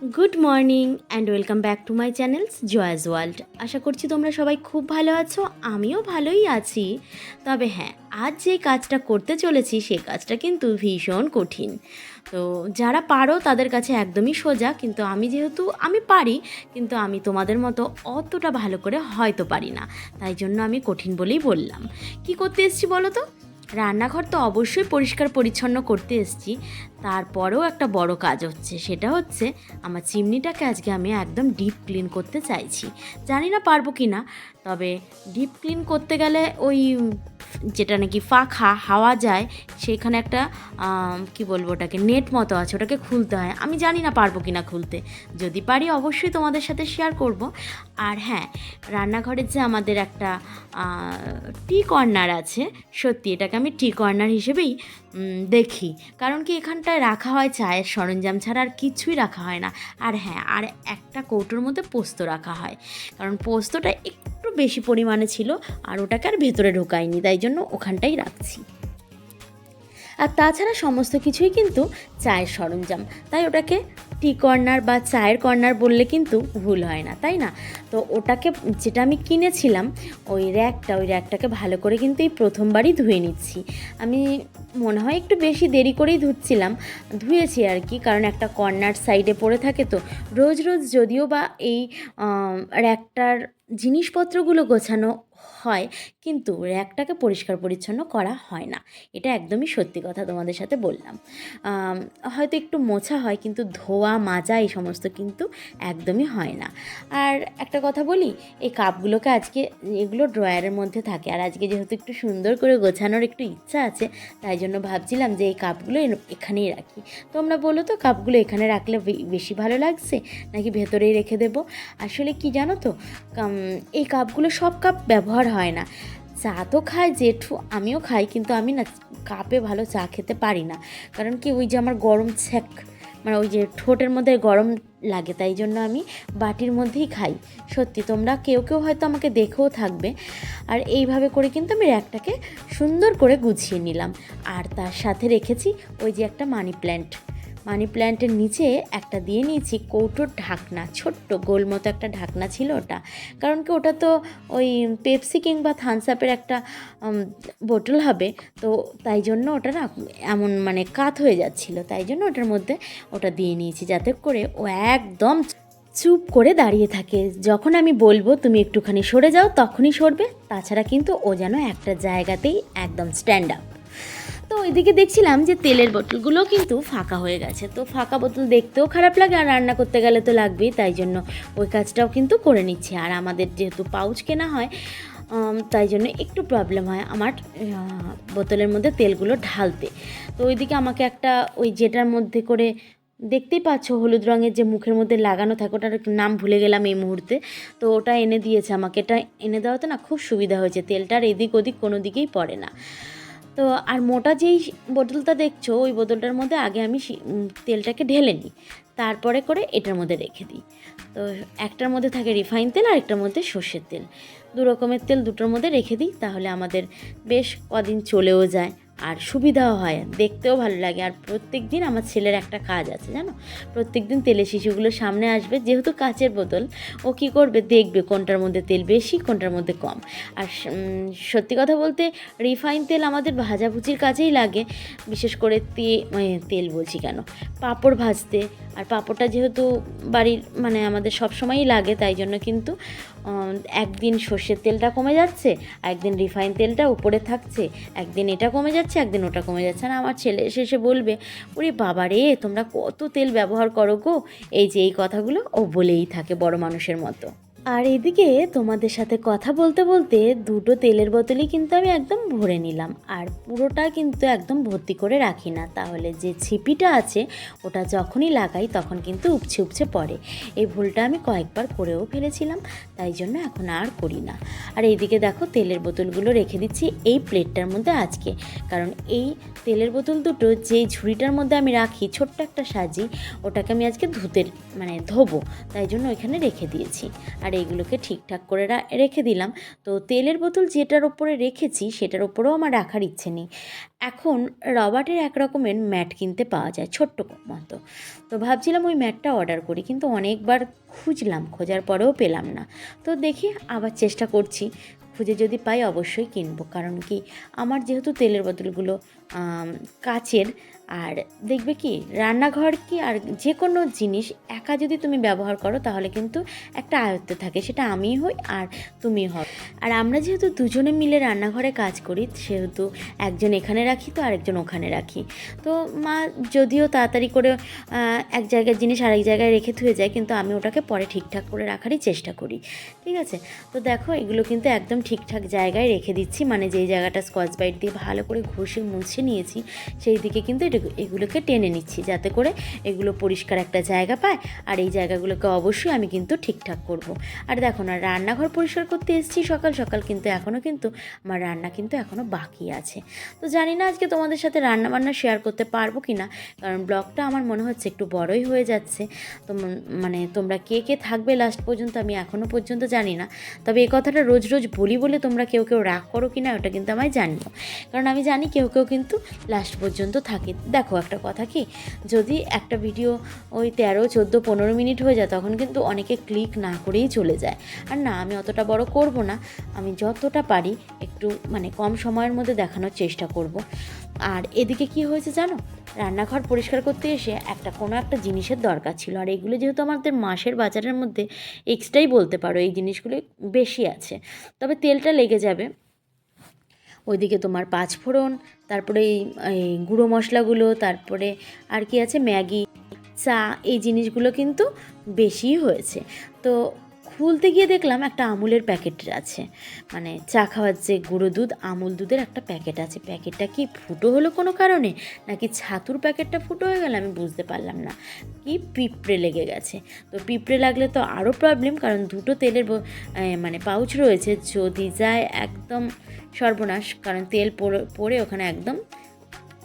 Good morning and welcome back to my channels Jaya's world আশা করছি তোমরা সবাই খুব ভালো আছো, আমিও ভালোই আছি। তবে হ্যাঁ আজ যে কাজটা করতে চলেছি সেই কাজটা কিন্তু ভীষণ কঠিন। তো যারা পারো তাদের কাছে একদমই সোজা, কিন্তু আমি যেহেতু, আমি পারি, কিন্তু আমি তোমাদের মতো অতটা ভালো করে হয়তো পারি না। তাই জন্য আমি কঠিন বলেই বললাম। কি করতে এসেছি বলো তো? রান্নাঘর তো অবশ্যই পরিষ্কার পরিচ্ছন্ন করতে এসেছি। তারপরেও একটা বড় কাজ হচ্ছে, সেটা হচ্ছে আমার চিমনিটাকে আজকে আমি একদম ডিপ ক্লিন করতে চাইছি। জানি না পারব কি না তবে ডিপ ক্লিন করতে গেলে ওই যেটা নাকি ফাঁকা, হাওয়া যায়, সেখানে একটা কি বলব ওটাকে নেট মতো আছে, ওটাকে খুলতে হয়। আমি জানি না পারব কি না খুলতে। যদি পারি অবশ্যই তোমাদের সাথে শেয়ার করব। আর হ্যাঁ রান্নাঘরের যে আমাদের একটা টি কর্নার আছে, সত্যি এটাকে আমি টি কর্নার হিসেবেই দেখি। কারণ কি এখানটায় রাখা হয় চায়ের সরঞ্জাম ছাড়া আর কিছুই রাখা হয় না। আর হ্যাঁ আর একটা কৌটোর মধ্যে পোস্ত রাখা হয়। কারণ পোস্তটা একটু বেশি পরিমাণে ছিল আর ওটাকে আর ভেতরে ঢোকায়নি, তাই জন্য ওখানটাই রাখছি। আর তাছাড়া সমস্ত কিছুই কিন্তু চায়ের সরঞ্জাম, তাই ওটাকে টি কর্নার বা চায়ের কর্নার বললে কিন্তু ভুল হয় না, তাই না? তো ওটাকে যেটা আমি কিনেছিলাম, ওই র্যাকটা ওই র্যাকটাকে ভালো করে কিন্তু এই প্রথমবারই ধুয়ে নিচ্ছি। আমি মনে হয় একটু বেশি দেরি করেই ধুচ্ছিলাম, ধুয়েছি আর কি, কারণ একটা কর্নার সাইডে পড়ে থাকে তো। রোজ রোজ যদিও বা এই র্যাকটার জিনিসপত্রগুলো গোছানো হয়, কিন্তু র্যাকটাকে পরিষ্কার পরিচ্ছন্ন করা হয় না। এটা একদমই সত্যি কথা তোমাদের সাথে বললাম। হয়তো একটু মোছা হয়, কিন্তু ধোয়া, মাজা এই সমস্ত কিন্তু একদমই হয় না। আর একটা কথা বলি, এই কাপগুলোকে আজকে, এগুলো ড্রয়ারের মধ্যে থাকে। আর আজকে যেহেতু একটু সুন্দর করে গোছানোর একটু ইচ্ছা আছে, তাই জন্য ভাবছিলাম যে এই কাপগুলো এখানেই রাখি। তোমরা বলো তো, কাপগুলো এখানে রাখলে বেশি ভালো লাগছে, নাকি ভেতরেই রেখে দেবো? আসলে কি জানো তো এই কাপগুলো সব কাপ ব্যবহার হয় না। চা তো খায়, জেঠু আমিও খাই, কিন্তু আমি না কাপে ভালো চা খেতে পারি না। কারণ কি ওই যে আমার গরম ছ্যাক মানে ওই যে ঠোঁটের মধ্যে গরম লাগে, তাই জন্য আমি বাটির মধ্যেই খাই। সত্যি তোমরা কেউ কেউ হয়তো আমাকে দেখেও থাকবে। আর এইভাবে করে কিন্তু আমি র্যাকটাকে সুন্দর করে গুছিয়ে নিলাম। আর তার সাথে রেখেছি ওই যে একটা মানি প্ল্যান্ট। মানি প্ল্যান্টের নিচে একটা দিয়ে নিয়েছি কৌটোর ঢাকনা, ছোট্ট গোল মতো একটা ঢাকনা ছিল ওটা। কারণ কি ওটা তো ওই পেপসি কিংবা থামস আপের একটা বোতল হবে, তো তাই জন্য ওটা না এমন মানে কাত হয়ে যাচ্ছিল। তাই জন্য ওটার মধ্যে ওটা দিয়ে নিয়েছি যাতে করে ও একদম চুপ করে দাঁড়িয়ে থাকে। যখন আমি বলব, তুমি একটুখানি সরে যাও, তখনই সরবে। তাছাড়া কিন্তু ও যেন একটা জায়গাতেই একদম স্ট্যান্ড আপ তো ওইদিকে দেখছিলাম যে তেলের বোতলগুলো কিন্তু ফাঁকা হয়ে গেছে। তো ফাঁকা বোতল দেখতেও খারাপ লাগে, আর রান্না করতে গেলে তো লাগবেই, তাই জন্য ওই কাজটাও কিন্তু করে নিচ্ছি। আর আমাদের যেহেতু পাউচ কেনা হয় তাই জন্য একটু প্রবলেম হয় আমার বোতলের মধ্যে তেলগুলো ঢালতে। তো ওইদিকে আমাকে একটা ওই যেটার মধ্যে করে দেখতেই পাচ্ছ, হলুদ রঙের যে মুখের মধ্যে লাগানো থাকে, ওটার নাম ভুলে গেলাম এই মুহূর্তে। তো ওটা এনে দিয়েছে আমাকে, এটা এনে দেওয়াতে না খুব সুবিধা হয়েছে তেলটার এদিক ওদিক কোনো দিকেই পড়ে না। তো আর মোটা যেই বোতলটা দেখছ, ওই বোতলটার মধ্যে আগে আমি তেলটাকে ঢেলে নিই। তারপরে করে এটার মধ্যে রেখে দিই। তো একটার মধ্যে থাকে রিফাইন তেল আর একটার মধ্যে সর্ষের তেল। দু রকমের তেল দুটোর মধ্যে রেখে দিই, তাহলে আমাদের বেশ কদিন চলেও যায়। আর সুবিধাও হয়, দেখতেও ভালো লাগে। আর প্রত্যেক দিন আমার ছেলের একটা কাজ আছে, জানো? প্রত্যেক দিন তেলের শিশুগুলো সামনে আসবে, যেহেতু কাচের বোতল, ও কি করবে? দেখবে কোনটার মধ্যে তেল বেশি, কোনটার মধ্যে কম। আর সত্যি কথা বলতে, রিফাইন তেল আমাদের ভাজাভুজির কাজেই লাগে। বিশেষ করে তে মানে তেল বলছি কেন? পাঁপড় ভাজতে আর পাঁপড়টা যেহেতু বাড়ির মানে আমাদের সব সময়ই লাগে, তাই জন্য কিন্তু একদিন সর্ষের তেলটা কমে যাচ্ছে, একদিন রিফাইন তেলটা উপরে থাকছে, একদিন এটা কমে যাচ্ছে, একদিন ওটা কমে যাচ্ছে। আর আমার ছেলে এসে এসে বলবে, ওরে বাবা রে, তোমরা কত তেল ব্যবহার করো গো? এই যে এই কথাগুলো ও বলেই থাকে বড় মানুষের মতো। আর এদিকে তোমাদের সাথে কথা বলতে বলতে দুটো তেলের বোতলই কিন্তু আমি একদম ভরে নিলাম। আর পুরোটা কিন্তু একদম ভর্তি করে রাখি না। তাহলে যে ছিপিটা আছে, ওটা যখনই লাগাই তখন কিন্তু উপছে উপছে পড়ে। এই ভুলটা আমি কয়েকবার করেও ফেলেছিলাম, তাই জন্য এখন আর করি না। আর এইদিকে দেখো তেলের বোতলগুলো রেখে দিচ্ছি এই প্লেটটার মধ্যে আজকে। কারণ এই তেলের বোতল দুটো যেই ঝুড়িটার মধ্যে আমি রাখি, ছোট্ট একটা সাজি, ওটাকে আমি আজকে ধুতে মানে ধোবো। তাই জন্য ওইখানে রেখে দিয়েছি। আর আর এইগুলোকে ঠিকঠাক করে রেখে দিলাম। তো তেলের বোতল যেটার ওপরে রেখেছি, সেটার ওপরেও আমার রাখার ইচ্ছে নেই। এখন রবার্টের এক রকমের ম্যাট কিনতে পাওয়া যায়, ছোট্ট মতো। তো ভাবছিলাম ওই ম্যাটটা অর্ডার করি, কিন্তু অনেকবার খুঁজলাম, খোঁজার পরেও পেলাম না। তো দেখি, আবার চেষ্টা করছি। খুঁজে যদি পাই, অবশ্যই কিনবো। কারণ কি, আমার যেহেতু তেলের বোতলগুলো কাচের আর দেখবে কি, রান্নাঘর কি আর যে কোনো জিনিস একা যদি তুমি ব্যবহার করো, তাহলে কিন্তু একটা আয়ত্তে থাকে, সেটা আমি হই আর তুমি হও। আর আমরা যেহেতু দুজনে মিলে রান্নাঘরে কাজ করি, সেহেতু একজন এখানে রাখি তো আরেকজন ওখানে রাখি। তো মা যদিও তাড়াতাড়ি করে এক জায়গার জিনিস আরেক জায়গায় রেখে থুয়ে যায়, কিন্তু আমি ওটাকে পরে ঠিকঠাক করে রাখারই চেষ্টা করি। ঠিক আছে? তো দেখো, এগুলো কিন্তু একদম ঠিকঠাক জায়গায় রেখে দিচ্ছি মানে যেই জায়গাটা স্কচ বাইট দিয়ে ভালো করে ঘষে মুছে নিয়েছি, সেই দিকে কিন্তু এটা- এগুলোকে টেনে নিচ্ছি, যাতে করে এগুলো পরিষ্কার একটা জায়গা পায়, আর এই জায়গাগুলোকে অবশ্যই আমি কিন্তু ঠিকঠাক করব। আর দেখো না, রান্নাঘর পরিষ্কার করতে এসেছি সকাল সকাল, কিন্তু এখনও কিন্তু আমার রান্না কিন্তু এখনও বাকি আছে। তো জানি না আজকে তোমাদের সাথে রান্না বান্না শেয়ার করতে পারব কি না কারণ ব্লগটা আমার মনে হচ্ছে একটু বড়ই হয়ে যাচ্ছে। তো মানে তোমরা কে কে থাকবে লাস্ট পর্যন্ত আমি এখনও পর্যন্ত জানি না, তবে এই কথাটা রোজ রোজ বলি বলে তোমরা কেউ কেউ রাগ করো কি না ওটা কিন্তু আমায় জানিও। কারণ আমি জানি কেউ কেউ কিন্তু লাস্ট পর্যন্ত থাকে দেখো একটা কথা কি, যদি একটা ভিডিও ওই তেরো, চোদ্দ, পনেরো মিনিট হয়ে যায়, তখন কিন্তু অনেকে ক্লিক না করেই চলে যায়। আর না, আমি অতটা বড় করব না, আমি যতটা পারি একটু মানে কম সময়ের মধ্যে দেখানোর চেষ্টা করব। আর এদিকে কি হয়েছে জানো, রান্নাঘর পরিষ্কার করতে এসে একটা কোনো একটা জিনিসের দরকার ছিল। আর এগুলো যেহেতু আমাদের মাসের বাজারের মধ্যে এক্সট্রাই বলতে পারো, এই জিনিসগুলো বেশি আছে। তবে তেলটা লেগে যাবে। ওইদিকে তোমার পাঁচফোড়ন তারপরে এই গুঁড়ো মশলাগুলো, তারপরে আর কি আছে, ম্যাগি, চা, এই জিনিসগুলো কিন্তু বেশিই হয়েছে। তো খুলতে গিয়ে দেখলাম একটা আমুলের প্যাকেট আছে। মানে চা খাওয়ার যে গুঁড়ো দুধ, আমুল দুধের একটা প্যাকেট আছে। প্যাকেটটা কি ফুটো হলো কোনো কারণে? নাকি ছাতুর প্যাকেটটা ফুটো হয়ে গেল আমি বুঝতে পারলাম না। কি পিঁপড়ে লেগে গেছে। তো পিঁপড়ে লাগলে তো আরও প্রবলেম কারণ দুটো তেলের মানে পাউচ রয়েছে। যদি যায় একদম সর্বনাশ, কারণ তেল পড়ে ওখানে একদম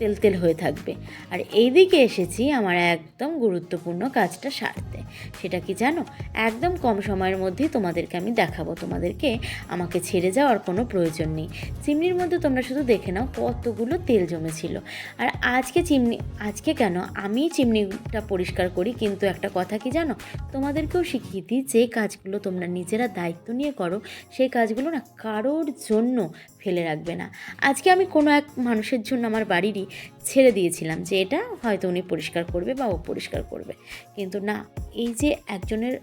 তেল তেল হয়ে থাকবে। আর এই দিকে এসেছি আমার একদম গুরুত্বপূর্ণ কাজটা সারতে। সেটা কি জানো? একদম কম সময়ের মধ্যেই তোমাদেরকে আমি দেখাবো। তোমাদেরকে আমাকে ছেড়ে যাওয়ার কোনো প্রয়োজন নেই। চিমনির মধ্যে তোমরা শুধু দেখে নাও কতগুলো তেল জমেছিল। আর আজকে চিমনি, আজকে কেন? আমি চিমনিটা পরিষ্কার করি। কিন্তু একটা কথা কি জানো? তোমাদেরকেও শিখিয়ে দিই যে কাজগুলো তোমরা নিজেরা দায়িত্ব নিয়ে করো। সেই কাজগুলো না কারোর জন্য ফেলে রাখবে না। আজকে আমি কোনো এক মানুষের জন্য আমার বাড়িরই ছেড়ে দিয়েছিলাম যে এটা হয়তো উনি পরিষ্কার করবে বা ও পরিষ্কার করবে। কিন্তু না, এই যে একজনের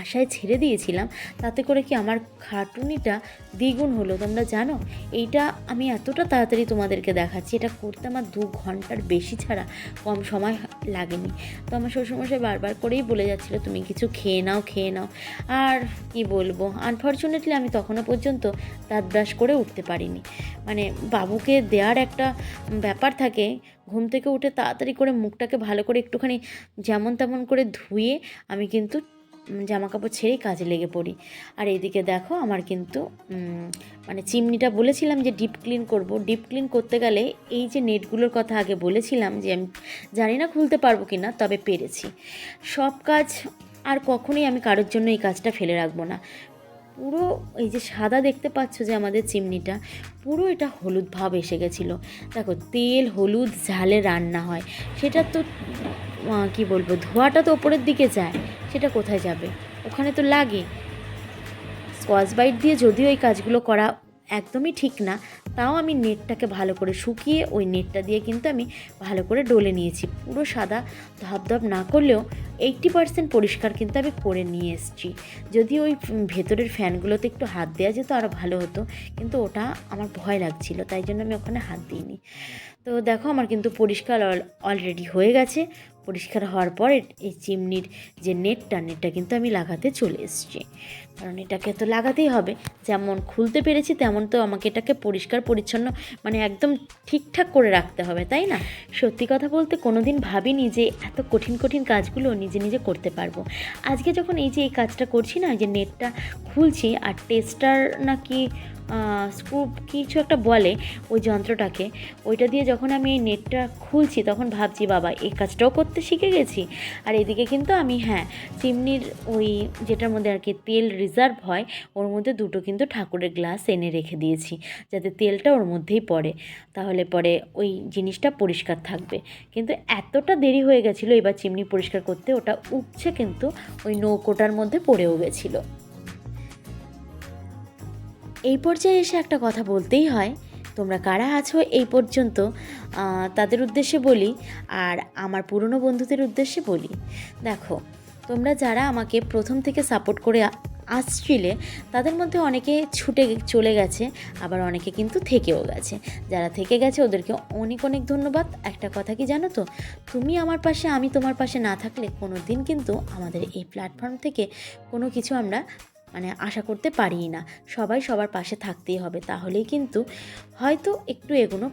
আশায় ছেড়ে দিয়েছিলাম, তাতে করে কি আমার খাটুনিটা দ্বিগুণ হলো? তোমরা জানো, এইটা আমি এতটা তাড়াতাড়ি তোমাদেরকে দেখাচ্ছি, এটা করতে আমার দু ঘণ্টার বেশি ছাড়া কম সময় লাগেনি। তো আমার শ্বশুরমশাই বারবার করেই বলে যাচ্ছিল, তুমি কিছু খেয়ে নাও খেয়ে নাও। আর কি বলব আনফর্চুনেটলি আমি তখনও পর্যন্ত দাঁত ব্রাশ করে উঠতে পারিনি। মানে বাবুকে দেওয়ার একটা ব্যাপার থাকে, ঘুম থেকে উঠে তাড়াতাড়ি করে মুখটাকে ভালো করে একটুখানি যেমন তেমন করে ধুয়ে আমি কিন্তু জামা কাপড় ছেড়েই কাজে লেগে পড়ি। আর এদিকে দেখো আমার কিন্তু মানে চিমনিটা বলেছিলাম যে ডিপ ক্লিন করব। ডিপ ক্লিন করতে গেলে এই যে নেটগুলোর কথা আগে বলেছিলাম যে আমি জানি না খুলতে পারব কি না তবে পেরেছি। সব কাজ আর কখনোই আমি কারোর জন্য এই কাজটা ফেলে রাখব না। পুরো এই যে সাদা দেখতে পাচ্ছ যে আমাদের চিমনিটা, পুরো এটা হলুদ ভাব এসে গেছিল। দেখো, তেল, হলুদ, ঝালে রান্না হয়। সেটা তো কি বলব, ধোয়াটা তো ওপরের দিকে যায়, সেটা কোথায় যাবে? ওখানে তো লাগে। স্কচ বাইট দিয়ে যদিও এই কাজগুলো করা একদমই ঠিক না তাও আমি নেটটাকে ভালো করে শুকিয়ে ওই নেটটা দিয়ে কিন্তু আমি ভালো করে ডলে নিয়েছি। পুরো সাদা ধপধপ না করলেও এইটটি পার্সেন্ট পরিষ্কার কিন্তু আমি করে নিয়ে এসেছি। যদি ওই ভেতরের ফ্যানগুলোতে একটু হাত দেওয়া যেত আরও ভালো হতো, কিন্তু ওটা আমার ভয় লাগছিল, তাই জন্য আমি ওখানে হাত দিইনি। তো দেখো আমার কিন্তু পরিষ্কার অলরেডি হয়ে গেছে। পরিষ্কার হওয়ার পর এই চিমনির যে নেটটা নেটটা কিন্তু আমি লাগাতে চলে এসেছি। কারণ এটাকে তো লাগাতেই হবে। যেমন খুলতে পেরেছি, তেমন তো আমাকে এটাকে পরিষ্কার, পরিচ্ছন্ন মানে একদম ঠিকঠাক করে রাখতে হবে, তাই না? সত্যি কথা বলতে কোনো দিন ভাবিনি যে এত কঠিন কঠিন কাজগুলো নিজে নিজে করতে পারব। আজকে যখন এই যে এই কাজটা করছি না যে নেটটা খুলছি, আর টেস্টার নাকি স্ক্রু কিছু একটা বলে ওই যন্ত্রটাকে, ওইটা দিয়ে যখন আমি এই নেটটা খুলছি তখন ভাবছি, বাবা, এই কাজটাও করতে শিখে গেছি। আর এদিকে কিন্তু আমি হ্যাঁ চিমনির ওই যেটার মধ্যে আর কি তেল রিজার্ভ হয়, ওর মধ্যে দুটো কিন্তু ঠাকুরের গ্লাস এনে রেখে দিয়েছি, যাতে তেলটা ওর মধ্যেই পড়ে। তাহলে পরে ওই জিনিসটা পরিষ্কার থাকবে। কিন্তু এতটা দেরি হয়ে গেছিল, এবার চিমনি পরিষ্কার করতে, ওটা উপছে কিন্তু ওই নৌকোটার মধ্যে পড়েও গেছিল। এই পর্যায়ে এসে একটা কথা বলতেই হয়, তোমরা কারা আছো এই পর্যন্ত তাদের উদ্দেশ্যে বলি আর আমার পুরনো বন্ধুদের উদ্দেশ্যে বলি। দেখো, তোমরা যারা আমাকে প্রথম থেকে সাপোর্ট করে আসছিলে, তাদের মধ্যে অনেকে ছুটে চলে গেছে, আবার অনেকে কিন্তু থেকেও গেছে। যারা থেকে গেছে, ওদেরকে অনেক অনেক ধন্যবাদ। একটা কথা কি জানো তো? তুমি আমার পাশে, আমি তোমার পাশে না থাকলে কোনো দিন কিন্তু আমাদের এই প্ল্যাটফর্ম থেকে কোনো কিছু আমরা মানে আশা করতে পারি না। সবাই সবার পাশে থাকতেই হবে, তাহলেই কিন্তু হয়তো একটু এগোনো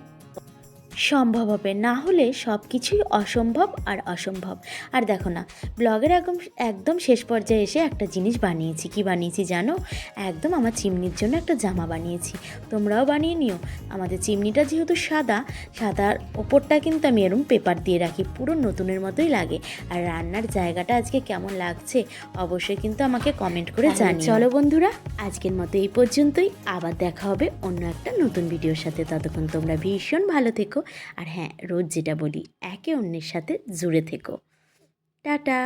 সম্ভব হবে। না হলে সব কিছুই অসম্ভব আর অসম্ভব। আর দেখো না ব্লগের একদম একদম শেষ পর্যায়ে এসে একটা জিনিস বানিয়েছি। কি বানিয়েছি জানো? একদম আমার চিমনির জন্য একটা জামা বানিয়েছি। তোমরাও বানিয়ে নিও। আমাদের চিমনিটা যেহেতু সাদা সাদার ওপরটা কিন্তু আমি এরম পেপার দিয়ে রাখি। পুরো নতুনের মতোই লাগে। আর রান্নার জায়গাটা আজকে কেমন লাগছে অবশ্যই কিন্তু আমাকে কমেন্ট করে জানি চলো বন্ধুরা আজকের মতো এই পর্যন্তই। আবার দেখা হবে অন্য একটা নতুন ভিডিওর সাথে। ততক্ষণ তোমরা ভীষণ ভালো থেকো। আর হ্যাঁ রোজ যেটা বলি একে অন্যের সাথে জুড়ে থেকো। টাটা!